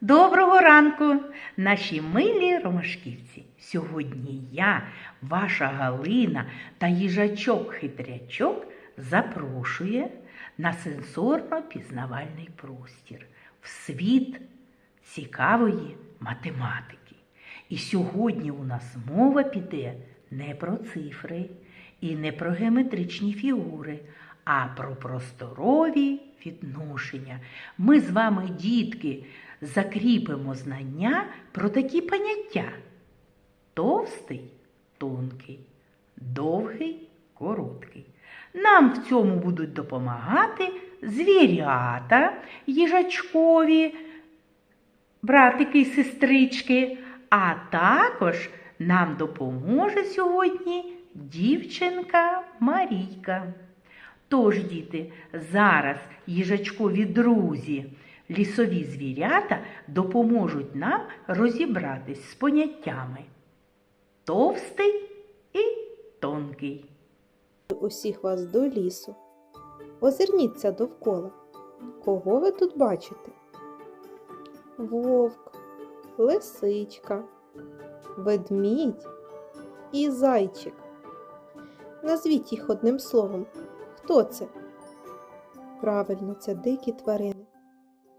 Доброго ранку, наші милі ромашківці. Сьогодні я, ваша Галина та їжачок-хитрячок запрошує на сенсорно-пізнавальний простір в світ цікавої математики. І сьогодні у нас мова піде не про цифри і не про геометричні фігури, а про просторові відношення. Ми з вами, дітки, закріпимо знання про такі поняття: товстий, тонкий, довгий, короткий. Нам в цьому будуть допомагати звірята, їжачкові, братики і сестрички, а також нам допоможе сьогодні дівчинка Марійка. Тож, діти, зараз їжачкові друзі, лісові звірята допоможуть нам розібратись з поняттями товстий і тонкий. усіх вас до лісу. Озирніться довкола. Кого ви тут бачите? Вовк, лисичка, ведмідь і зайчик. Назвіть їх одним словом. Хто це? Правильно, це дикі тварини.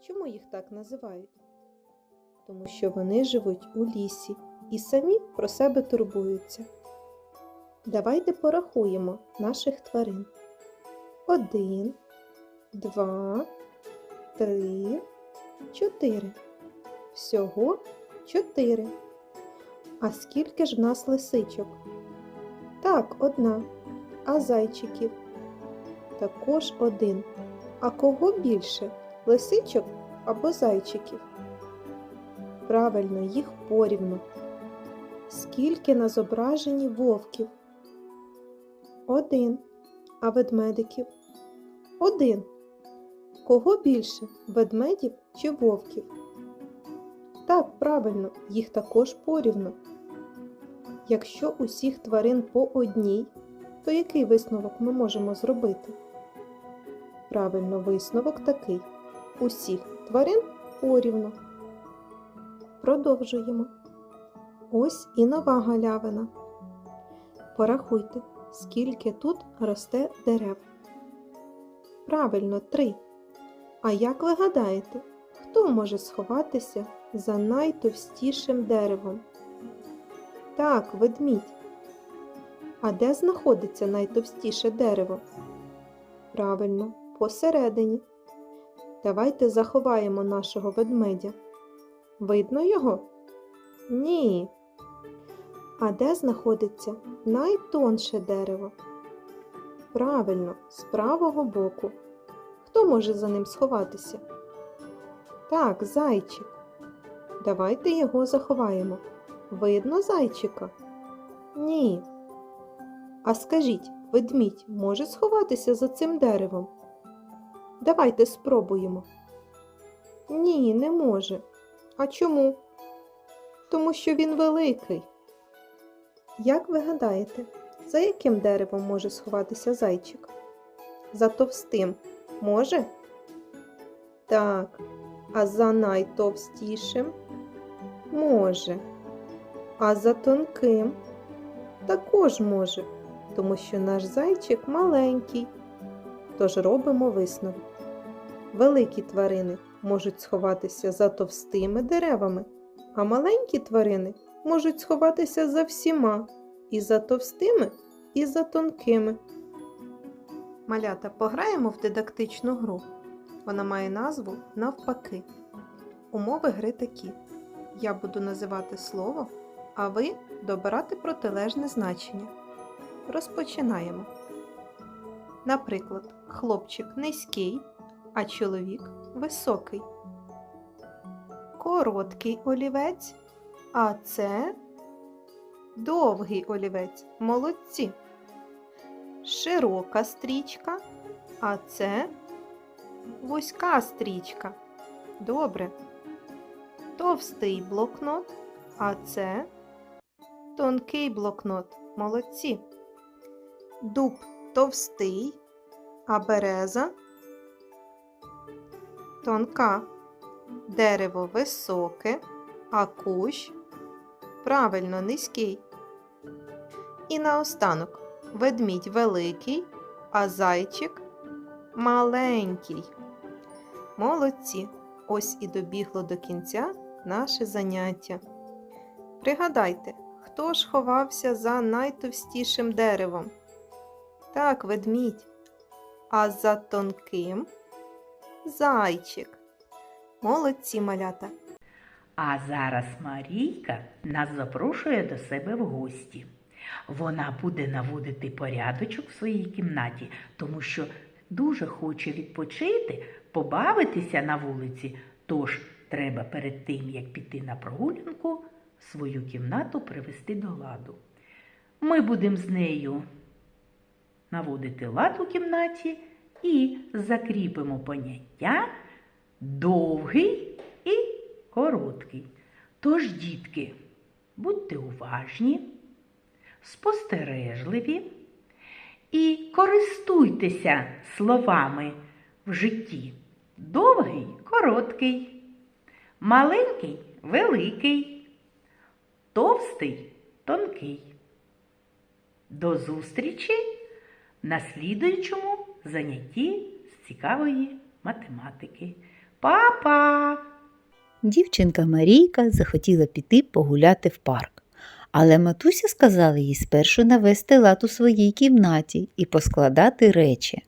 Чому їх так називають? Тому що вони живуть у лісі і самі про себе турбуються. Давайте порахуємо наших тварин. Один, два, три, чотири. Всього чотири. А скільки ж в нас лисичок? Так, одна. А зайчиків? Також один. А кого більше? Лисичок або зайчиків? Правильно, їх порівну. Скільки на зображенні вовків? Один. А ведмедиків? Один. Кого більше? Ведмедів чи вовків? Так, правильно, їх також порівну. Якщо усіх тварин по одній, то який висновок ми можемо зробити? Правильно, висновок такий. Усіх тварин порівну. Продовжуємо. Ось і нова галявина. Порахуйте, скільки тут росте дерев. Правильно, три. А як ви гадаєте, хто може сховатися за найтовстішим деревом? Так, ведмідь. А де знаходиться найтовстіше дерево? Правильно, посередині. Давайте заховаємо нашого ведмедя. Видно його? Ні. А де знаходиться найтонше дерево? Правильно, з правого боку. Хто може за ним сховатися? Так, зайчик. Давайте його заховаємо. Видно зайчика? Ні. А скажіть, ведмідь може сховатися за цим деревом? Давайте спробуємо. Ні, не може. А чому? Тому що він великий. Як ви гадаєте, за яким деревом може сховатися зайчик? За товстим може? Так, а за найтовстішим може. А за тонким також може, тому що наш зайчик маленький. Тож робимо висновок. Великі тварини можуть сховатися за товстими деревами, а маленькі тварини можуть сховатися за всіма і за товстими, і за тонкими. Малята, пограємо в дидактичну гру. Вона має назву навпаки. Умови гри такі. Я буду називати слово, а ви добирати протилежне значення. Розпочинаємо. Наприклад, хлопчик низький, а чоловік високий. Короткий олівець, а це довгий олівець. Молодці. Широка стрічка, а це вузька стрічка. Добре. Товстий блокнот, а це тонкий блокнот. Молодці. Дуб товстий, а береза тонка. Дерево високе, а кущ правильно низький. І наостанок ведмідь великий, а зайчик маленький. Молодці! Ось і добігло до кінця наше заняття. Пригадайте, хто ж ховався за найтовстішим деревом? Так, ведмідь. А за тонким зайчик. Молодці малята. А зараз Марійка нас запрошує до себе в гості. Вона буде наводити порядочок в своїй кімнаті, тому що дуже хоче відпочити, побавитися на вулиці. Тож треба перед тим, як піти на прогулянку, свою кімнату привести до ладу. Ми будемо з нею наводити лад у кімнаті і закріпимо поняття довгий і короткий. Тож, дітки, будьте уважні, спостережливі і користуйтеся словами в житті. Довгий короткий, маленький великий, товстий тонкий. До зустрічі на слідуючому занятті з цікавої математики. Па-па! Дівчинка Марійка захотіла піти погуляти в парк. Але матуся сказала їй спершу навести лад у своїй кімнаті і поскладати речі.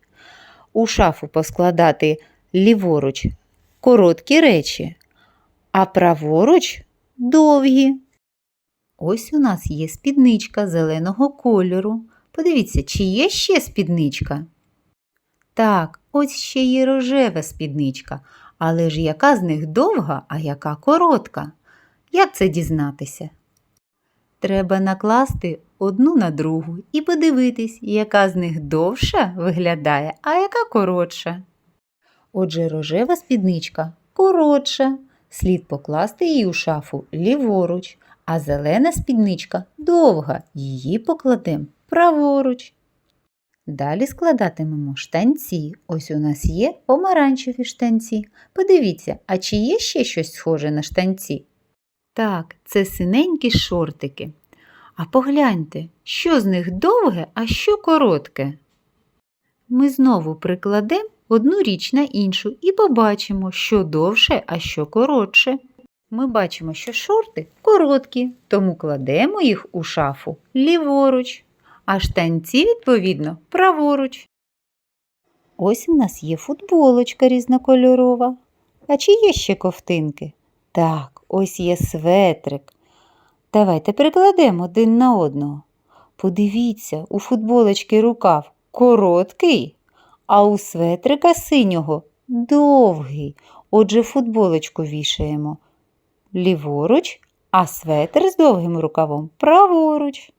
У шафу поскладати ліворуч короткі речі, а праворуч довгі. Ось у нас є спідничка зеленого кольору. Подивіться, чи є ще спідничка? Так, ось ще є рожева спідничка, але ж яка з них довга, а яка коротка? Як це дізнатися? Треба накласти одну на другу і подивитись, яка з них довша виглядає, а яка коротша. Отже, рожева спідничка коротша. Слід покласти її у шафу ліворуч, а зелена спідничка довга, її покладемо праворуч. Далі складатимемо штанці. Ось у нас є помаранчеві штанці. Подивіться, а чи є ще щось схоже на штанці? Так, це синенькі шортики. А погляньте, що з них довге, а що коротке. Ми знову прикладемо одну річ на іншу і побачимо, що довше, а що коротше. Ми бачимо, що шорти короткі, тому кладемо їх у шафу ліворуч, а штанці, відповідно, праворуч. Ось у нас є футболочка різнокольорова. А чи є ще ковтинки? Так, ось є светрик. Давайте прикладемо один на одного. Подивіться, у футболочки рукав короткий, а у светрика синього довгий. Отже, футболочку вішаємо ліворуч, а светр з довгим рукавом праворуч.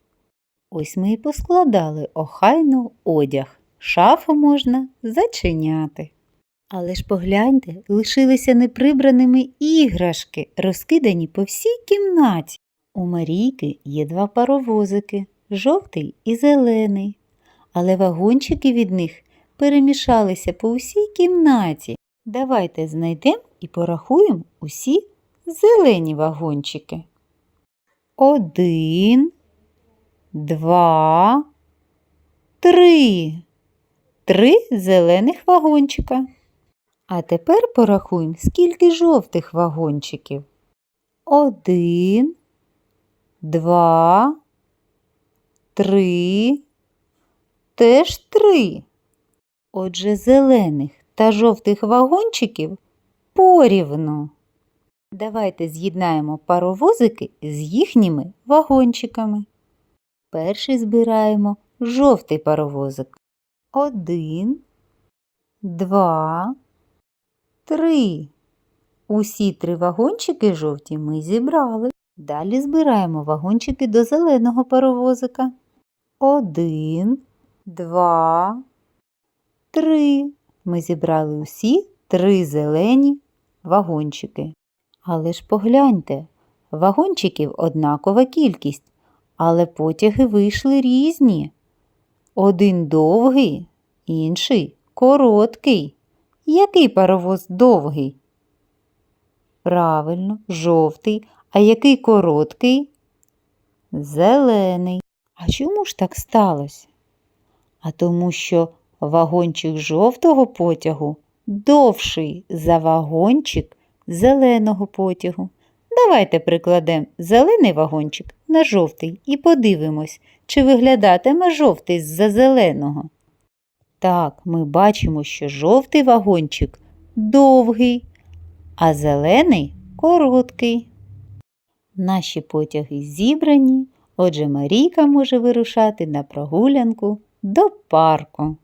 Ось ми і поскладали охайно одяг. Шафу можна зачиняти. Але ж погляньте, лишилися неприбраними іграшки, розкидані по всій кімнаті. У Марійки є два паровозики жовтий і зелений, але вагончики від них перемішалися по усій кімнаті. Давайте знайдемо і порахуємо усі зелені вагончики. Один, два, три. Три зелених вагончика. А тепер порахуємо, скільки жовтих вагончиків. Один, два, три, теж три. Отже, зелених та жовтих вагончиків порівну. Давайте з'єднаємо паровозики з їхніми вагончиками. Перший збираємо жовтий паровозик. Один, два, три. Усі три вагончики жовті ми зібрали. Далі збираємо вагончики до зеленого паровозика. Один, два, три. Ми зібрали усі три зелені вагончики. Але ж погляньте, вагончиків однакова кількість, але потяги вийшли різні. Один довгий, інший короткий. Який паровоз довгий? Правильно, жовтий. А який короткий? Зелений. А чому ж так сталося? А тому що вагончик жовтого потягу довший за вагончик зеленого потягу. Давайте прикладемо зелений вагончик на жовтий і подивимось, чи виглядатиме жовтий з-за зеленого. Так, ми бачимо, що жовтий вагончик довгий, а зелений короткий. Наші потяги зібрані, отже Марійка може вирушати на прогулянку до парку.